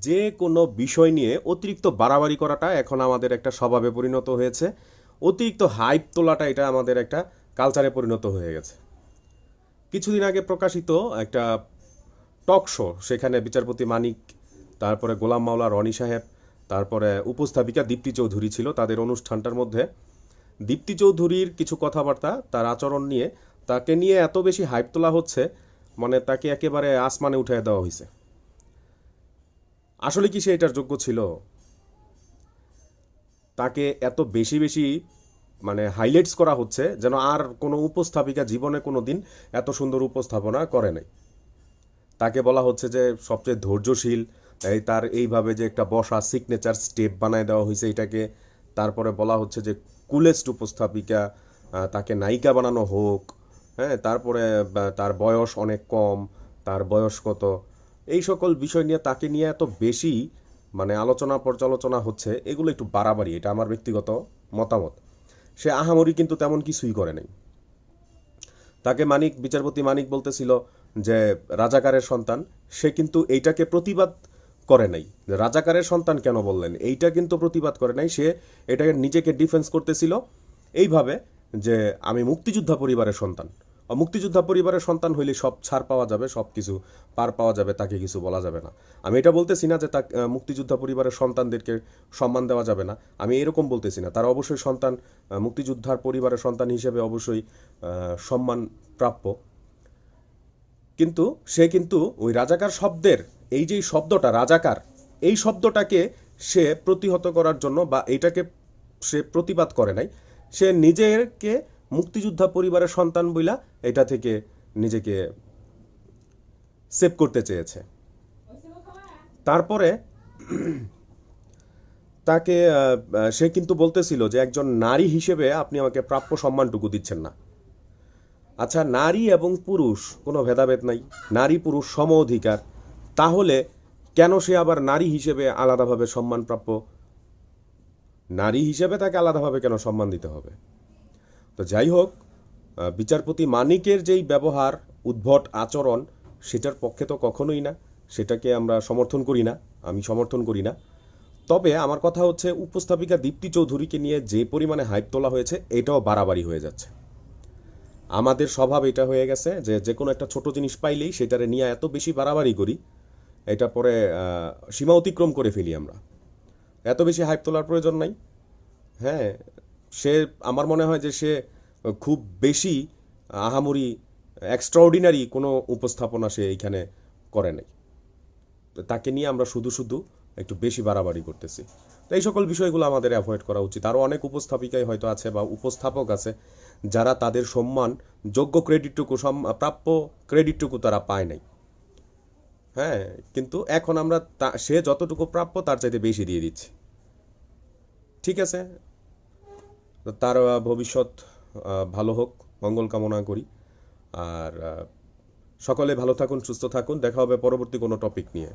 যে কোনো বিষয় নিয়ে অতিরিক্ত বাড়াবাড়ি করাটা এখন আমাদের একটা স্বভাবে পরিণত হয়েছে। অতিরিক্ত হাইপ তোলাটা এটা আমাদের একটা কালচারে পরিণত হয়ে গেছে। কিছুদিন আগে প্রকাশিত একটা টক শো, সেখানে বিচারপতি মানিক, তারপরে গোলাম মাওলা, রনি সাহেব, তারপরে উপস্থাপিকা দীপ্তি চৌধুরী ছিল। তাদের অনুষ্ঠানটার মধ্যে দীপ্তি চৌধুরীর কিছু কথাবার্তা, তার আচরণ নিয়ে তাকে নিয়ে এত বেশি হাইপ তোলা হচ্ছে মানে তাকে একেবারে আসমানে উঠিয়ে দেওয়া হয়েছে। আসলে কি সে এটার যোগ্য ছিল? তাকে এত বেশি বেশি মানে হাইলাইটস করা হচ্ছে যেন আর কোনো উপস্থাপিকা জীবনে কোনো দিন এত সুন্দর উপস্থাপনা করে নাই। তাকে বলা হচ্ছে যে সবচেয়ে ধৈর্যশীল এই তার এইভাবে যে একটা বসা সিগনেচার স্টেপ বানায় দেওয়া হয়েছে এটাকে, তারপরে বলা হচ্ছে যে কুলেস্ট উপস্থাপিকা তাকে নায়িকা বানানো হোক হ্যাঁ তারপরে তার বয়স অনেক কম, তার বয়স কত এই সকল বিষয় নিয়ে তাকে নিয়ে এত বেশি মানে আলোচনা পর্যালোচনা হচ্ছে, এগুলো একটু বাড়াবাড়ি, এটা আমার ব্যক্তিগত মতামত। সে আহামরি কিন্তু তেমন কিছুই করে নাই। তাকে মানিক, বিচারপতি মানিক বলতেছিল যে রাজাকারের সন্তান, সে কিন্তু এইটাকে প্রতিবাদ করে নাই। রাজাকারের সন্তান কেন বললেন? এইটা কিন্তু প্রতিবাদ করে নাই, সে এটাকে নিজেকে ডিফেন্স করতেছিল। এইভাবে যে আমি মুক্তিযোদ্ধা পরিবারের সন্তান। মুক্তিযোদ্ধা পরিবারের সন্তান হইলে সব ছাড় পাওয়া যাবে, সব কিছু পার পাওয়া যাবে, তাকে কিছু বলা যাবে না। আমি এটা বলতেছি না যে তা মুক্তিযোদ্ধা পরিবারের সন্তানদেরকে সম্মান দেওয়া যাবে না। আমি এরকম বলতেছি না। তারা অবশ্যই সন্তান মুক্তিযোদ্ধার পরিবারের সন্তান হিসেবে অবশ্যই সম্মান প্রাপ্য। কিন্তু সে কিন্তু ওই রাজাকার শব্দের, এই যে শব্দটা, রাজাকার, এই শব্দটাকে সে প্রতিহত করার জন্য বা এইটাকে সে প্রতিবাদ করে নাই। সে নিজেকে মুক্তিযোদ্ধা পরিবারের সন্তান বইলা এটা থেকে নিজেকে সেভ করতে চেয়েছে। তারপরে তাকে সে কিন্তু বলতেছিল যে একজন নারী হিসেবে আপনি আমাকে প্রাপ্য সম্মানটুকু দিচ্ছেন না। আচ্ছা নারী এবং পুরুষ, কোনো ভেদাভেদ নাই। নারী পুরুষ সম অধিকার। তাহলে কেন সে আবার নারী হিসেবে আলাদাভাবে সম্মান প্রাপ্য নারী হিসেবে তাকে আলাদাভাবে কেন সম্মান দিতে হবে? তো যাই হোক বিচারপতি মানিকের যেই ব্যবহার, উদ্ভট আচরণ, সেটার পক্ষে তো কখনোই না। সেটাকে আমরা সমর্থন করি না, আমি সমর্থন করি না। তবে আমার কথা হচ্ছে, উপস্থাপিকা দীপ্তি চৌধুরীকে নিয়ে যে পরিমাণে হাইপ তোলা হয়েছে, এটাও বাড়াবাড়ি হয়ে যাচ্ছে। আমাদের স্বভাব এটা হয়ে গেছে যে যে কোনো একটা ছোট জিনিস পাইলেই সেটারে নিয়ে এত বেশি বাড়াবাড়ি করি, এটা পরে সীমা অতিক্রম করে ফেলি আমরা। এত বেশি হাইপ তোলার প্রয়োজন নাই। হ্যাঁ সে, আমার মনে হয় যে সে খুব বেশি আহামরি এক্সট্রাঅর্ডিনারি কোনো উপস্থাপনা সে এইখানে করে নাই। তাকে নিয়ে আমরা শুধু শুধু একটু বেশি বাড়াবাড়ি করতেছি। তো এই সকল বিষয়গুলো আমাদের অ্যাভয়েড করা উচিত। আরও অনেক উপস্থাপিকাই হয়তো আছে বা উপস্থাপক আছে যারা তাদের সম্মান, যোগ্য ক্রেডিটটুকু প্রাপ্য ক্রেডিটটুকু তারা পায় নাই। হ্যাঁ কিন্তু এখন আমরা সে যতটুকু প্রাপ্য তার চাইতে বেশি দিয়ে দিচ্ছি। ঠিক আছে? তার ভবিষ্যৎ ভালো হোক, মঙ্গল কামনা করি। আর সকলে ভালো থাকুন, সুস্থ থাকুন। দেখা হবে পরবর্তী কোনো টপিক নিয়ে।